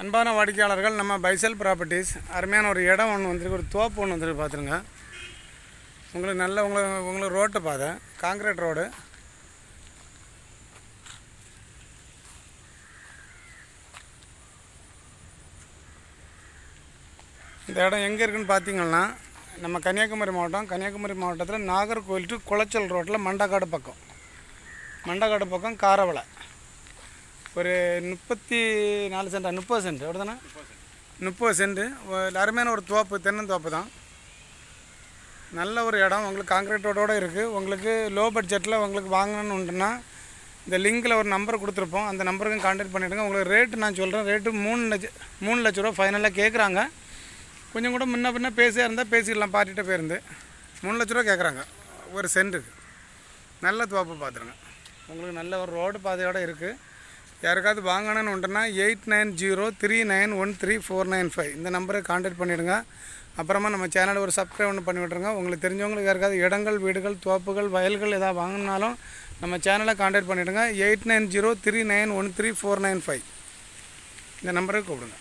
அன்பான வாடிக்கையாளர்கள் நம்ம பைசல் ப்ராப்பர்ட்டிஸ் அருமையான ஒரு இடம் ஒன்று வந்துருக்கு ஒரு தோப்பு ஒன்று வந்துருக்கு பார்த்துருங்க உங்களுக்கு நல்ல உங்களுக்கு உங்களுக்கு ரோட்டு பாதை காங்கிரீட் ரோடு. இந்த இடம் எங்கே இருக்குன்னு பார்த்தீங்கன்னா நம்ம கன்னியாகுமரி மாவட்டம் கன்னியாகுமரி மாவட்டத்தில் நாகர்கோவில் டு குளச்சல் ரோட்டில் மண்டக்காடு பக்கம். மண்டக்காடு பக்கம் காரவளை. ஒரு முப்பத்தி நாலு சென்டா முப்பது சென்ட் எவ்வளோ தானே முப்பது சென்ட். அருமையான ஒரு தோப்பு தென்னந்தோப்பு தான். நல்ல ஒரு இடம் உங்களுக்கு காங்கிரீட்டோட இருக்குது உங்களுக்கு லோ பட்ஜெட்டில் உங்களுக்கு வாங்கணும்னு உண்டுன்னா இந்த லிங்கில் ஒரு நம்பர் கொடுத்துருப்போம். அந்த நம்பருக்கும் கான்டாக்ட் பண்ணிவிடுங்க உங்களுக்கு ரேட்டு நான் சொல்கிறேன் ரேட்டு மூணு லட்சம் மூணு லட்ச ரூபா ஃபைனலாக கேட்குறாங்க கொஞ்சம் கூட முன்ன பின்ன பேசியாக இருந்தால் பேசிடலாம் பார்ட்டிகிட்ட போயிருந்து மூணு லட்ச ரூபா கேட்குறாங்க ஒரு சென்ட்டுக்கு. நல்ல தோப்பு பார்த்துருங்க. உங்களுக்கு நல்ல ஒரு ரோடு பாதையோடு இருக்குது யாருக்காவது வாங்கணும்னு ஒன்றுனா eight nine zero three nine one three four nine five. இந்த நம்பரை காண்டாக்ட் பண்ணிவிடுங்க அப்புறமா நம்ம சேனலை ஒரு சப்ஸ்கிரைப் ஒன்று பண்ணி விட்ருங்க உங்களுக்கு தெரிஞ்சவங்களுக்கு யாருக்காவது இடங்கள் வீடுகள் தோப்புகள் வயல்கள் எதாவது வாங்கினாலும் நம்ம சேனலை காண்டாக்ட் பண்ணிவிடுங்க eight nine zero three nine one three four nine five. இந்த நம்பருக்கு கூப்பிடுங்க.